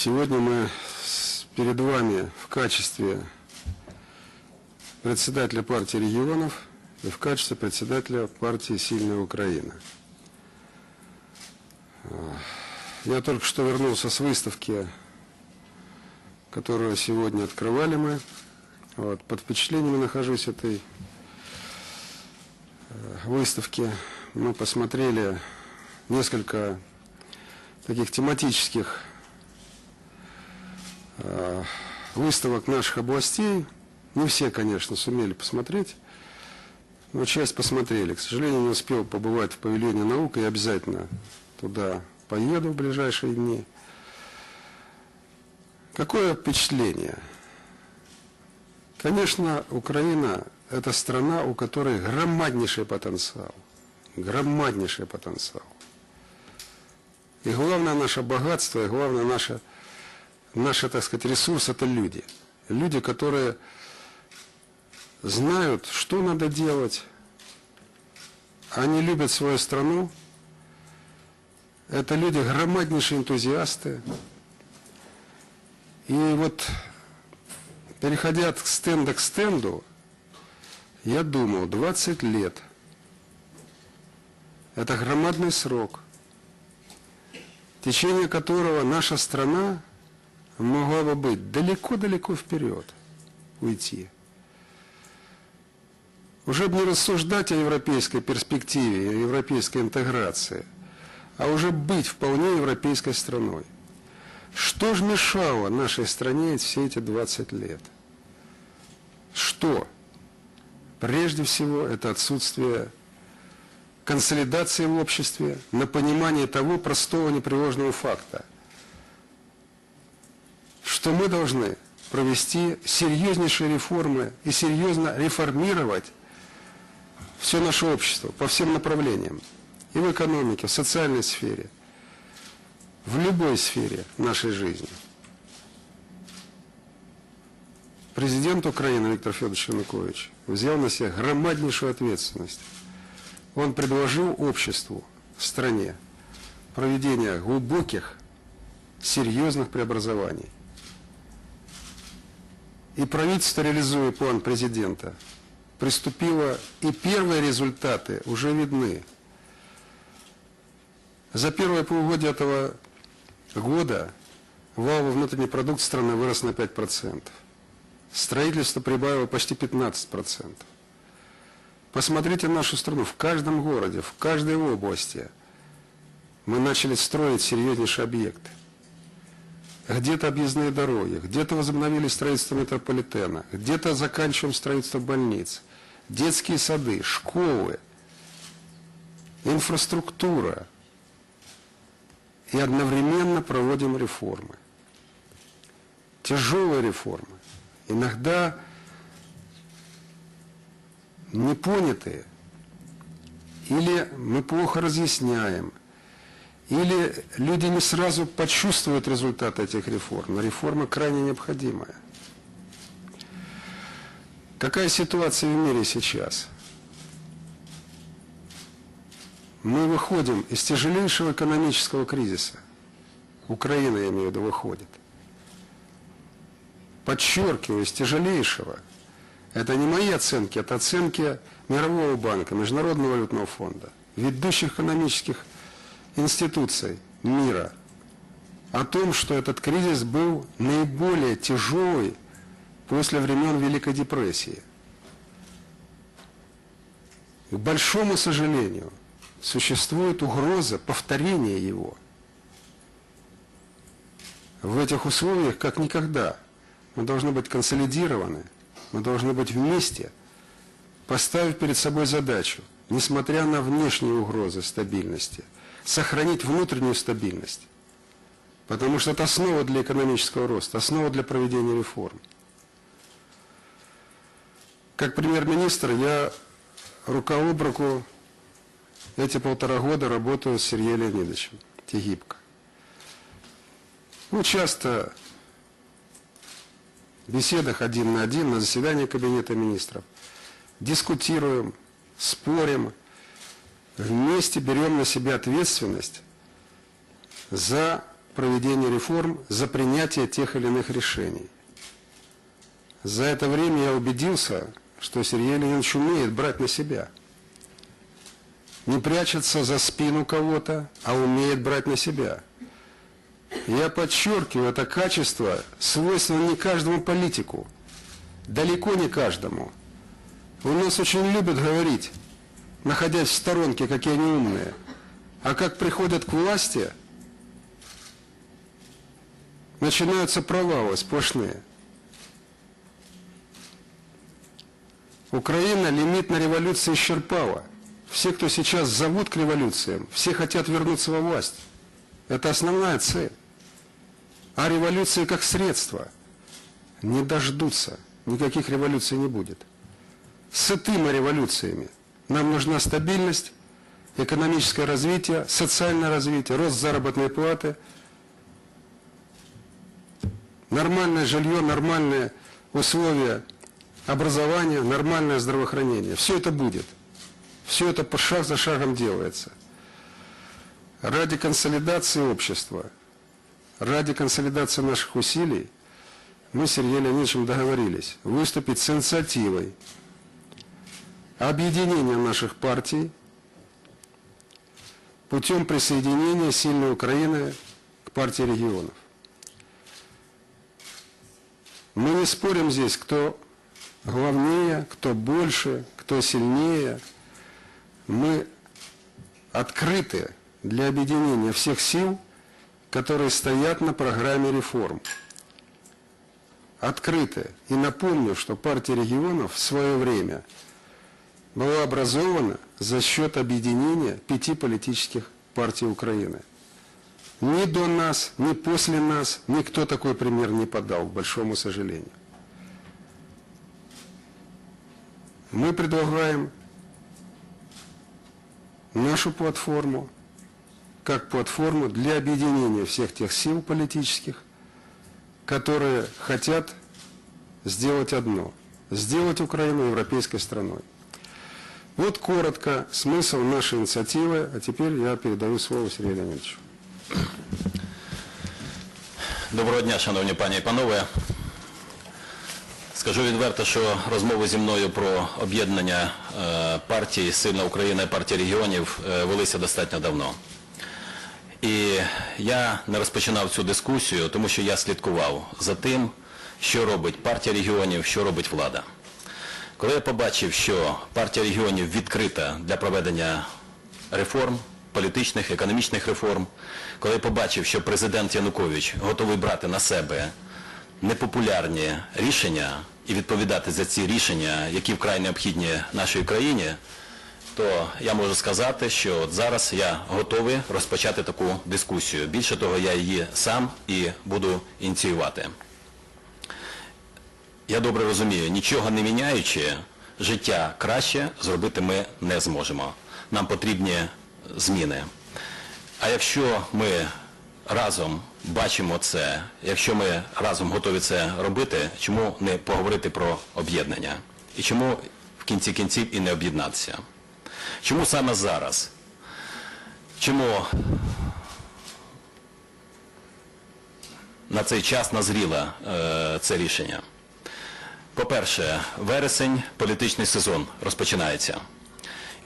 Сегодня мы перед вами в качестве председателя партии регионов и в качестве председателя партии «Сильная Украина». Э, Я только что вернулся с выставки, которую сегодня открывали мы. Вот, под впечатлениями нахожусь этой э, выставки. Мы посмотрели несколько таких тематических выставок наших областей. Не все, конечно, сумели посмотреть, но часть посмотрели. К сожалению, не успел побывать в павильоне наук, и обязательно туда поеду в ближайшие дни. Какое впечатление? Конечно, Украина – это страна, у которой громаднейший потенциал. Громаднейший потенциал. И главное наше богатство, и главное наше, наше, так сказать, ресурс – это люди. Люди, которые знают, что надо делать. Они любят свою страну. Это люди громаднейшие энтузиасты. И вот, переходя от стенда к стенду, я думал, 20 лет – это громадный срок, в течение которого наша страна могла бы быть далеко-далеко вперед, уйти. Уже бы не рассуждать о европейской перспективе, о европейской интеграции, а уже быть вполне европейской страной. Что же мешало нашей стране все эти 20 лет? Что? Прежде всего, это отсутствие консолидации в обществе, на понимание того простого непреложного факта, что мы должны провести серьезнейшие реформы и серьезно реформировать все наше общество по всем направлениям. И в экономике, в социальной сфере, в любой сфере нашей жизни. Президент Украины Виктор Федорович Янукович взял на себя громаднейшую ответственность. Он предложил обществу, стране, проведение глубоких, серьезных преобразований. И правительство, реализуя план президента, приступило, и первые результаты уже видны. За первое полугодие этого года валовый внутренний продукт страны вырос на 5%. Строительство прибавило почти 15%. Посмотрите нашу страну. В каждом городе, в каждой области мы начали строить серьезнейшие объекты. Где-то объездные дороги, где-то возобновили строительство метрополитена, где-то заканчиваем строительство больниц, детские сады, школы, инфраструктура. И одновременно проводим реформы. Тяжелые реформы. Иногда непонятые. Или мы плохо разъясняем, или люди не сразу почувствуют результат этих реформ. Реформа крайне необходимая. Какая ситуация в мире сейчас? Мы выходим из тяжелейшего экономического кризиса. Украина, я имею в виду, выходит. Подчеркиваю, из тяжелейшего. Это не мои оценки, это оценки Мирового банка, Международного валютного фонда, ведущих экономических институций мира о том, что этот кризис был наиболее тяжелый после времен Великой депрессии. К большому сожалению, существует угроза повторения его. В этих условиях, как никогда, мы должны быть консолидированы, мы должны быть вместе, поставив перед собой задачу, несмотря на внешние угрозы стабильности, сохранить внутреннюю стабильность. Потому что это основа для экономического роста, основа для проведения реформ. Как премьер-министр я рука об руку эти полтора года работаю с Сергеем Леонидовичем Тегибко. Ну, часто в беседах один на один, на заседании Кабинета министров, дискутируем, спорим, вместе берем на себя ответственность за проведения реформ, за принятие тех или иных решений. За это время я убедился, что Сергей Леонидович умеет брать на себя. Не прячется за спину кого-то, а умеет брать на себя. Я подчеркиваю, это качество свойственно не каждому политику, далеко не каждому. У нас очень любят говорить, находясь в сторонке, какие они умные. А как приходят к власти, начинаются провалы сплошные. Украина лимит на революции исчерпала. Все, кто сейчас зовут к революциям, все хотят вернуться во власть. Это основная цель. А революции как средство не дождутся. Никаких революций не будет. Сыты мы революциями. Нам нужна стабильность, экономическое развитие, социальное развитие, рост заработной платы, нормальное жилье, нормальные условия образования, нормальное здравоохранение. Все это будет. Все это по шаг за шагом делается. Ради консолидации общества, ради консолидации наших усилий мы с Сергеем Леонидовичем договорились выступить с инициативой объединения наших партий путем присоединения сильной Украины к партии регионов. Мы не спорим здесь, кто главнее, кто больше, кто сильнее. Мы открыты для объединения всех сил, которые стоят на программе реформ. Открыты. И напомню, что партия регионов в свое время была образована за счет объединения пяти политических партий Украины. Ни до нас, ни после нас никто такой пример не подал, к большому сожалению. Мы предлагаем нашу платформу как платформу для объединения всех тех сил политических, которые хотят сделать одно – сделать Украину европейской страной. Вот коротко смысл нашей инициативы, а теперь я передаю слово Сергею Леонидовичу. Доброго дня, шановні пані і панове. Скажу відверто, що розмови зі мною про об'єднання е, партії Сильна Україна і партії регіонів е, велися достатньо давно. І я не розпочинав цю дискусію, тому що я слідкував за тим, що робить партія регіонів, що робить влада. Коли я побачив, що партія регіонів відкрита для проведення реформ, політичних, економічних реформ, коли я побачив, що президент Янукович готовий брати на себе непопулярні рішення і відповідати за ці рішення, які вкрай необхідні нашій країні, то я можу сказати, що от зараз я готовий розпочати таку дискусію. Більше того, я її сам і буду ініціювати. Я добре розумію, нічого не міняючи, життя краще зробити ми не зможемо. Нам потрібні зміни. А якщо ми разом бачимо це, якщо ми разом готові це робити, чому не поговорити про об'єднання? І чому в кінці кінців і не об'єднатися? Чому саме зараз? Чому на цей час назріло е, це рішення? По-перше, вересень, політичний сезон розпочинається.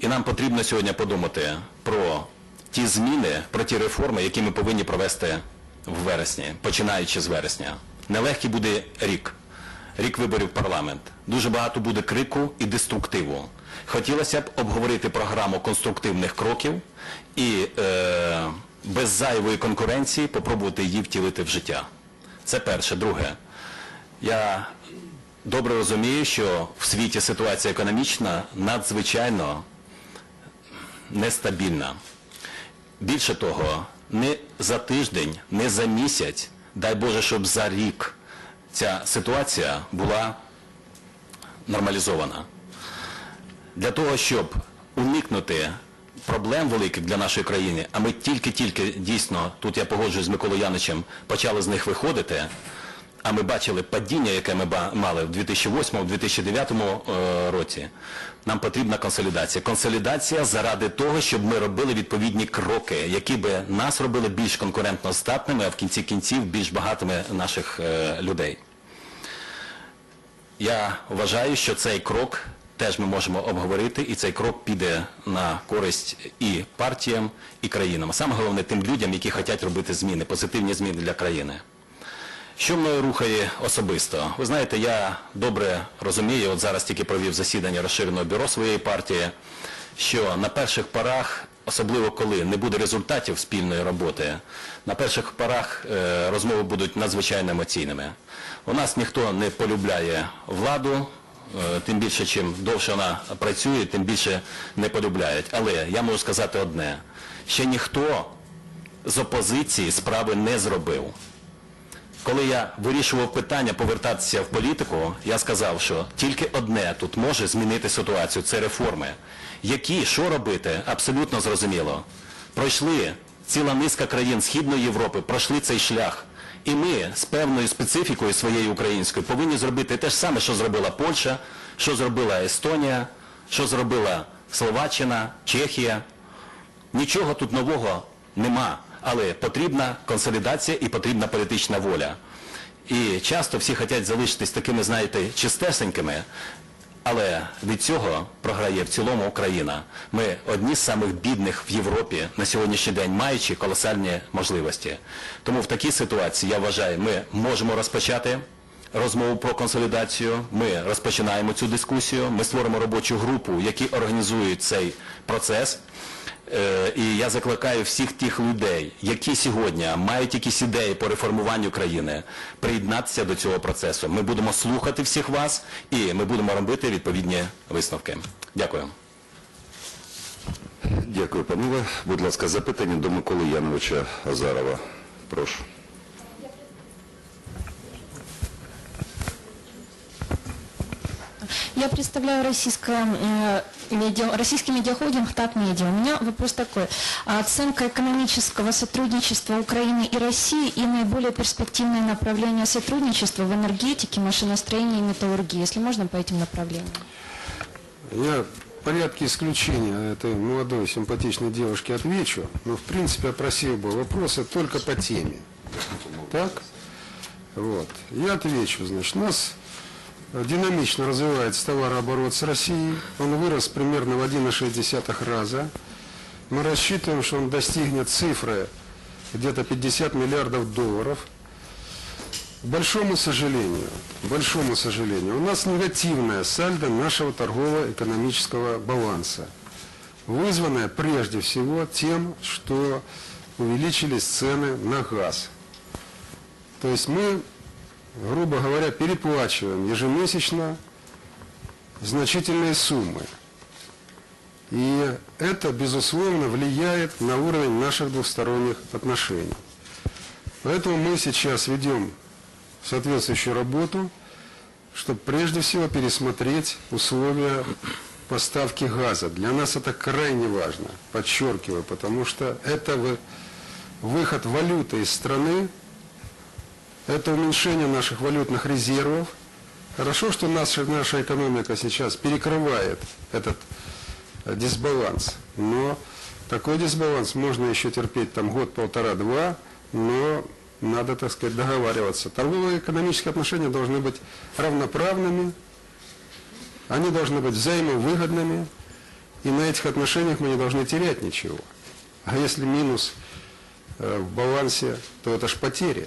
І нам потрібно сьогодні подумати про ті зміни, про ті реформи, які ми повинні провести в вересні, починаючи з вересня. Нелегкий буде рік, рік виборів парламент. Дуже багато буде крику і деструктиву. Хотілося б обговорити програму конструктивних кроків і е, без зайвої конкуренції попробувати її втілити в життя. Це перше. Друге, я добре розумію, що в світі ситуація економічна надзвичайно нестабільна. Більше того, не за тиждень, не за місяць, дай Боже, щоб за рік ця ситуація була нормалізована. Для того, щоб уникнути проблем великих для нашої країни, а ми тільки-тільки дійсно, тут я погоджуюсь з Миколою Яничем, почали з них виходити, а ми бачили падіння, яке ми мали в 2008-2009 е, році, нам потрібна консолідація. Консолідація заради того, щоб ми робили відповідні кроки, які би нас робили більш конкурентно здатними, а в кінці кінців більш багатими наших е, людей. Я вважаю, що цей крок теж ми можемо обговорити, і цей крок піде на користь і партіям, і країнам. А саме головне тим людям, які хочуть робити зміни, позитивні зміни для країни. Що мною рухає особисто? Ви знаєте, я добре розумію, от зараз тільки провів засідання розширеного бюро своєї партії, що на перших порах, особливо коли не буде результатів спільної роботи, на перших порах е, розмови будуть надзвичайно емоційними. У нас ніхто не полюбляє владу, е, тим більше, чим довше вона працює, тим більше не полюбляють. Але я можу сказати одне, ще ніхто з опозиції справи не зробив. Коли я вирішував питання повертатися в політику, я сказав, що тільки одне тут може змінити ситуацію це реформи. Які, що робити, абсолютно зрозуміло. Пройшли ціла низка країн Східної Європи, пройшли цей шлях. І ми з певною специфікою своєю українською повинні зробити те ж саме, що зробила Польща, що зробила Естонія, що зробила Словаччина, Чехія. Нічого тут нового нема, але потрібна консолідація і потрібна політична воля. І часто всі хочуть залишитись такими, знаєте, чистесенькими, але від цього програє в цілому Україна. Ми одні з самих бідних в Європі на сьогоднішній день, маючи колосальні можливості. Тому в такій ситуації, я вважаю, ми можемо розпочати розмову про консолідацію. Ми розпочинаємо цю дискусію. Ми створимо робочу групу, які організують цей процес. Е, І я закликаю всіх тих людей, які сьогодні мають якісь ідеї по реформуванню країни, приєднатися до цього процесу. Ми будемо слухати всіх вас і ми будемо робити відповідні висновки. Дякую. Дякую, панове. Будь ласка, запитання до Миколи Яновича Азарова. Прошу. Я представляю российское, э, медиа, российский медиахолдинг ТАТ Медиа. У меня вопрос такой. Оценка экономического сотрудничества Украины и России и наиболее перспективное направление сотрудничества в энергетике, машиностроении и металлургии. Если можно, по этим направлениям. Я в порядке исключения этой молодой симпатичной девушке отвечу, но в принципе опросил бы вопросы только по теме. Так? Вот. Я отвечу, значит, нас динамично развивается товарооборот с Россией. Он вырос примерно в 1,6 раза. Мы рассчитываем, что он достигнет цифры где-то 50 миллиардов долларов. Большому сожалению, большому сожалению, у нас негативная сальдо нашего торгово-экономического баланса, вызванная прежде всего тем, что увеличились цены на газ. То есть мы, грубо говоря, переплачиваем ежемесячно значительные суммы. И это, безусловно, влияет на уровень наших двусторонних отношений. Поэтому мы сейчас ведем соответствующую работу, чтобы прежде всего пересмотреть условия поставки газа. Для нас это крайне важно, подчеркиваю, потому что это вы- выход валюты из страны, это уменьшение наших валютных резервов. Хорошо, что наша, наша экономика сейчас перекрывает этот э, дисбаланс, но такой дисбаланс можно еще терпеть там год, полтора, два, но надо, так сказать, договариваться. Торговые экономические отношения должны быть равноправными, они должны быть взаимовыгодными, и на этих отношениях мы не должны терять ничего. А если минус э, в балансе, то это ж потери.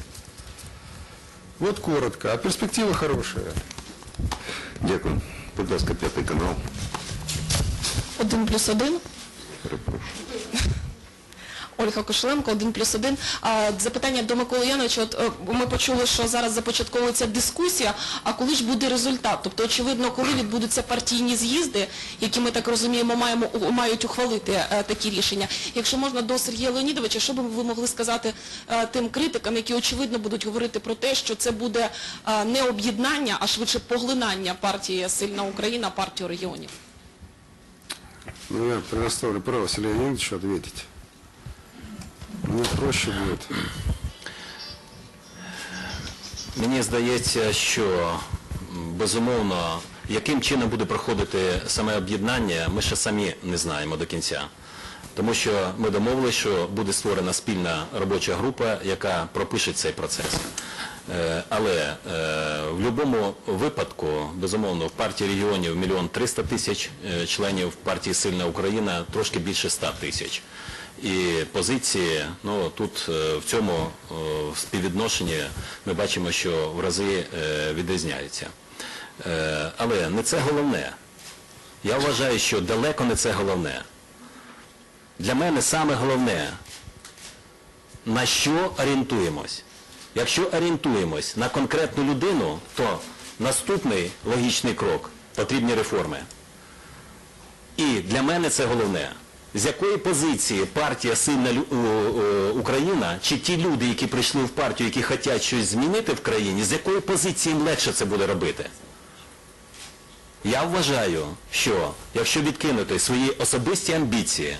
Вот коротко, а перспектива хорошая. Дякую. Будь ласка, п'ятий канал. Один плюс один. Перепрошую. Ольга Кошеленко, один плюс один. Запитання до Миколи Яновича. От е, ми почули, що зараз започатковується дискусія, а коли ж буде результат? Тобто, очевидно, коли відбудуться партійні з'їзди, які ми так розуміємо, маємо мають ухвалити е, такі рішення. Якщо можна до Сергія Леонідовича, що би ви могли сказати е, тим критикам, які очевидно будуть говорити про те, що це буде не об'єднання, а швидше поглинання партії Сильна Україна, партію регіонів? Ну, я предоставлю право Сергею Леонидовичу ответить. Мне проще будет. Мені здається, що безумовно, яким чином буде проходити саме об'єднання, ми ще самі не знаємо до кінця. Тому що ми домовилися, що буде створена спільна робоча група, яка пропише цей процес. Е, Але е, в будь-якому випадку, безумовно, в партії регіонів мільйон триста тисяч е, членів, партії Сильна Україна трошки більше ста тисяч. І позиції, ну тут е, в цьому е, співвідношенні ми бачимо, що в рази е, відрізняються. Але не це головне. Я вважаю, що далеко не це головне. Для мене саме головне, на що орієнтуємось. Якщо орієнтуємось на конкретну людину, то наступний логічний крок потрібні реформи. І для мене це головне. З якої позиції партія Сильна Україна, чи ті люди, які прийшли в партію, які хочуть щось змінити в країні, з якої позиції їм легше це буде робити? Я вважаю, що якщо відкинути свої особисті амбіції,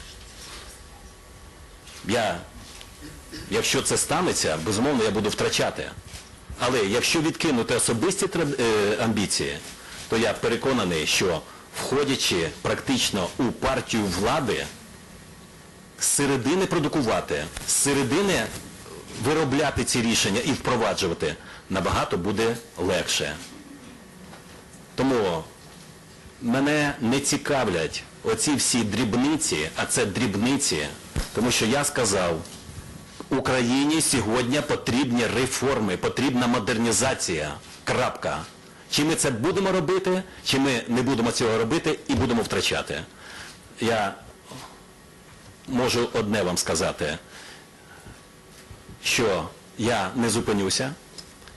я, якщо це станеться, безумовно, я буду втрачати. Але якщо відкинути особисті е, амбіції, то я переконаний, що входячи практично у партію влади, з середини продукувати, з середини виробляти ці рішення і впроваджувати набагато буде легше. Тому мене не цікавлять оці всі дрібниці, а це дрібниці, тому що я сказав, Україні сьогодні потрібні реформи, потрібна модернізація. Крапка. Чи ми це будемо робити, чи ми не будемо цього робити і будемо втрачати. Я можу одне вам сказати, що я не зупинюся.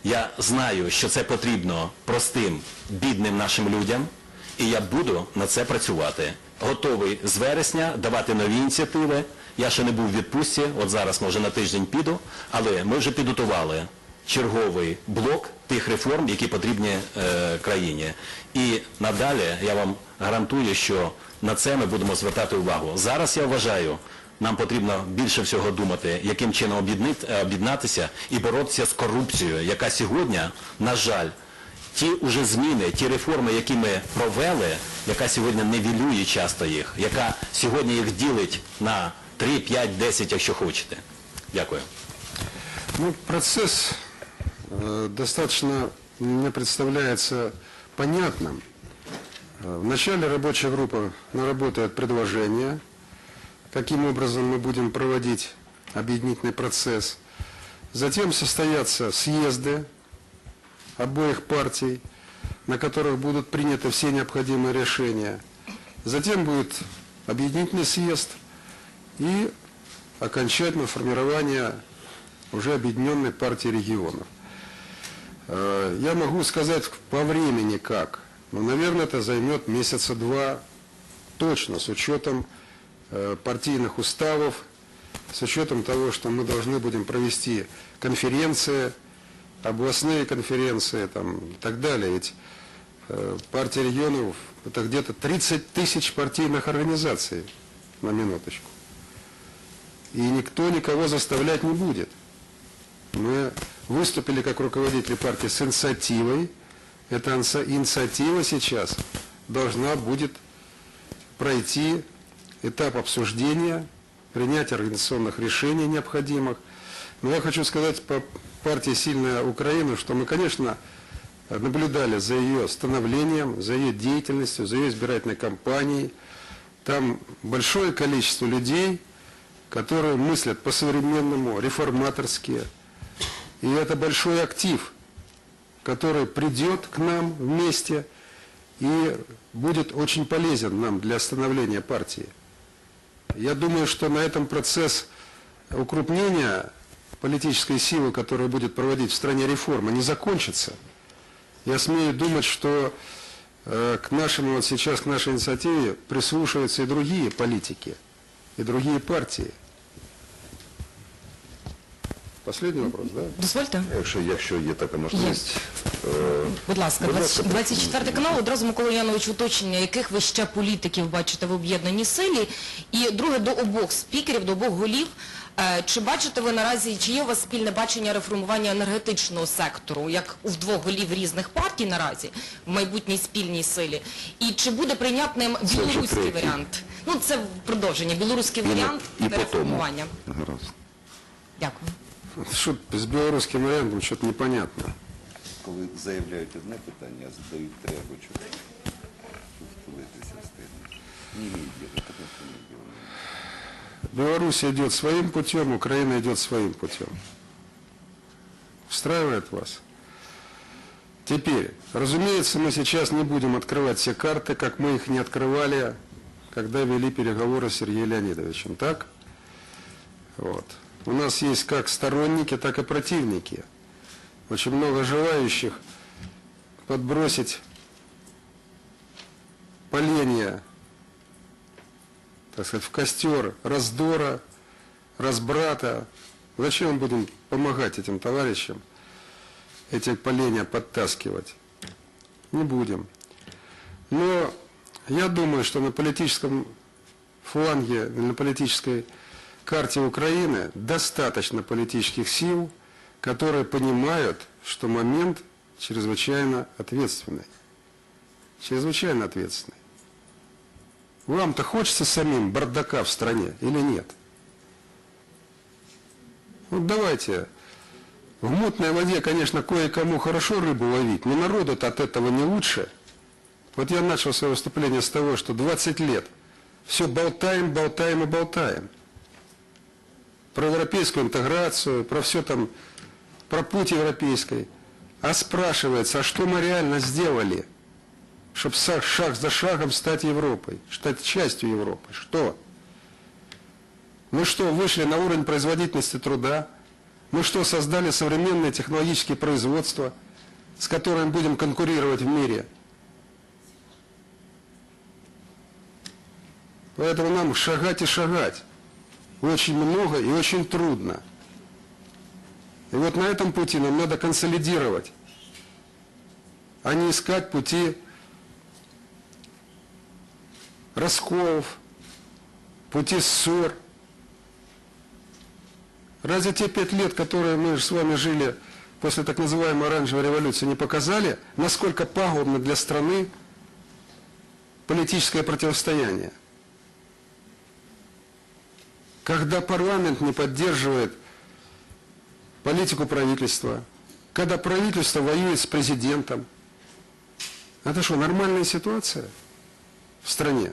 Я знаю, що це потрібно простим, бідним нашим людям, і я буду на це працювати. Готовий з вересня давати нові ініціативи. Я ще не був в відпустці, от зараз, може, на тиждень піду, але ми вже підготували черговий блок тих реформ, які потрібні е, країні. І надалі я вам гарантую, що на це ми будемо звертати увагу. Зараз я вважаю, нам потрібно більше всього думати, яким чином е, об'єднатися і боротися з корупцією, яка сьогодні, на жаль, ті уже зміни, ті реформи, які ми провели, яка сьогодні нівелює часто їх, яка сьогодні їх ділить на 3, 5, 10, якщо хочете. Дякую. Ну, процесс э, достаточно мне представляется понятным. Э, Вначале рабочая группа наработает предложение, каким образом мы будем проводить объединительный процесс. Затем состоятся съезды обоих партий, на которых будут приняты все необходимые решения. Затем будет объединительный съезд и окончательное формирование уже объединенной партии регионов. Э, Я могу сказать по времени как. Ну, наверное, это займет месяца два точно, с учетом э, партийных уставов, с учетом того, что мы должны будем провести конференции, областные конференции там, и так далее. Ведь э, партия регионов это где-то 30 тысяч партийных организаций на минуточку. И никто никого заставлять не будет. Мы выступили как руководители партии с инициативой. Эта инициатива сейчас должна будет пройти этап обсуждения, принятия организационных решений необходимых. Но я хочу сказать по партии «Сильная Украина», что мы, конечно, наблюдали за ее становлением, за ее деятельностью, за ее избирательной кампанией. Там большое количество людей, которые мыслят по-современному, реформаторски. И это большой актив, который придет к нам вместе и будет очень полезен нам для становления партии. Я думаю, что на этом процесс укрупнения политической силы, которая будет проводить в стране реформы, не закончится. Я смею думать, что э, к нашему, вот сейчас к нашей инициативе прислушиваются и другие политики, и другие партии. Последний вопрос, да? Дозвольте, Якщо, якщо є така можливість, е, будь ласка, Будь 20 24 канал. Одразу Микола Янович уточнення, яких ви ще політиків бачите в об'єднаній силі. І друге до обох спікерів, до обох голів. Е, Чи бачите ви наразі, чи є у вас спільне бачення реформування енергетичного сектору, як у двох голів різних партій наразі, в майбутній спільній силі? І чи буде прийнятним білоруський варіант? Ну, це продовження, білоруський варіант і реформування. Гаразд. Дякую. Что с белорусским вариантом что-то непонятно. Коли заявляють одне питання, а задають три або чотири. Втулитися встигнуть. Ні, ні, діти, конечно, не діло. Беларусь идет своим путем, Украина идет своим путем. Устраивает вас? Теперь, разумеется, мы сейчас не будем открывать все карты, как мы их не открывали, когда вели переговоры с Сергеем Леонидовичем, так? Вот. У нас есть как сторонники, так и противники. Очень много желающих подбросить поленья так сказать, в костер раздора, разбрата. Зачем будем помогать этим товарищам, эти поленья подтаскивать? Не будем. Но я думаю, что на политическом фланге, на политической карте Украины достаточно политических сил, которые понимают, что момент чрезвычайно ответственный. Чрезвычайно ответственный. Вам-то хочется самим бардака в стране или нет? Вот давайте. В мутной воде, конечно, кое-кому хорошо рыбу ловить, но народу-то от этого не лучше. Вот я начал свое выступление с того, что 20 лет все болтаем, болтаем и болтаем. Про европейскую интеграцию, про все там, про путь европейской. А спрашивается, а что мы реально сделали? чтобы шаг за шагом стать Европой, стать частью Европы. Что? Мы что, вышли на уровень производительности труда? Мы что, создали современные технологические производства, с которыми будем конкурировать в мире? Поэтому нам шагать и шагать. Очень много и очень трудно. И вот на этом пути нам надо консолидировать, а не искать пути расколов, пути ссор. Разве те пять лет, которые мы с вами жили после так называемой оранжевой революции, не показали, насколько пагубно для страны политическое противостояние? Когда парламент не поддерживает политику правительства, когда правительство воюет с президентом, это что, нормальная ситуация в стране?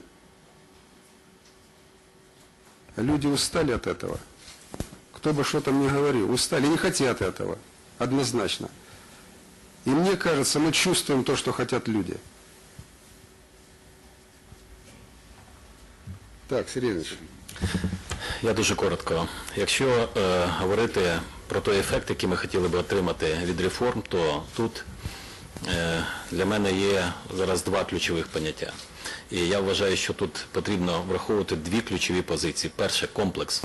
Люди устали от этого. Кто бы что там ни говорил, устали, не хотят этого, однозначно. И мне кажется, мы чувствуем то, что хотят люди. Так, Сергей Ильич. Я дуже коротко. Якщо е, говорити про той ефект, який ми хотіли би отримати від реформ, то тут е, для мене є зараз два ключових поняття. І я вважаю, що тут потрібно враховувати дві ключові позиції. Перше комплекс.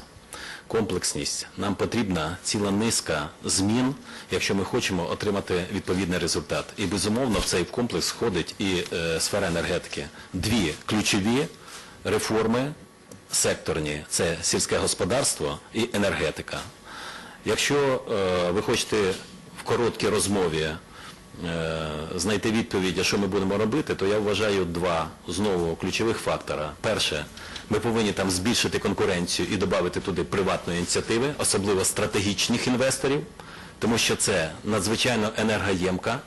Комплексність. Нам потрібна ціла низка змін, якщо ми хочемо отримати відповідний результат. І безумовно в цей комплекс входить і е, сфера енергетики. Дві ключові реформи секторні це сільське господарство і енергетика. Якщо е, ви хочете в короткій розмові е, знайти відповідь, що ми будемо робити, то я вважаю два знову ключових фактора. Перше, ми повинні там збільшити конкуренцію і додати туди приватної ініціативи, особливо стратегічних інвесторів, тому що це надзвичайно енергоємка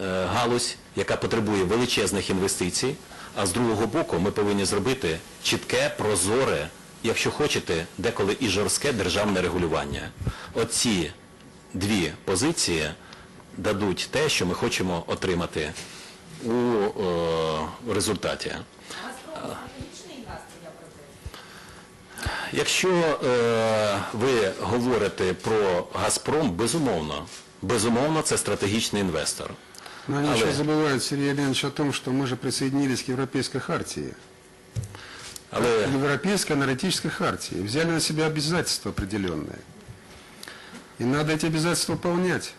е, галузь, яка потребує величезних інвестицій, а з другого боку ми повинні зробити чітке, прозоре, якщо хочете, деколи і жорстке державне регулювання. Оці дві позиції дадуть те, що ми хочемо отримати у е, результаті. Якщо е, ви говорите про Газпром, безумовно, безумовно, це стратегічний інвестор. Но они Але- еще забывают, Сергей Леонидович, о том, что мы же присоединились к Европейской хартии. Але Европейской аналитической хартии. Взяли на себя обязательства определенные. И надо эти обязательства выполнять.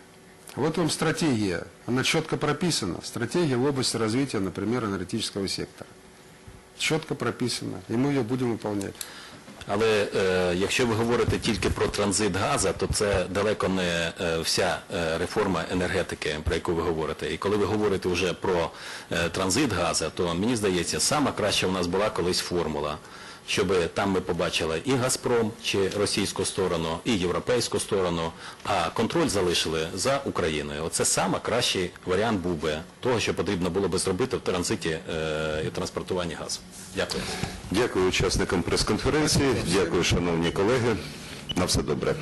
Вот вам стратегия. Она четко прописана. Стратегия в области развития, например, аналитического сектора. Четко прописана. И мы ее будем выполнять. Але е, якщо ви говорите тільки про транзит газу, то це далеко не е, вся е, реформа енергетики, про яку ви говорите. І коли ви говорите вже про е, транзит газу, то мені здається, сама краща у нас була колись формула, щоб там ми побачили і Газпром, чи російську сторону, і європейську сторону, а контроль залишили за Україною. Оце саме кращий варіант був би того, що потрібно було би зробити в транзиті е, і транспортуванні газу. Дякую. Дякую учасникам прес-конференції. Дякую, шановні колеги. На все добре.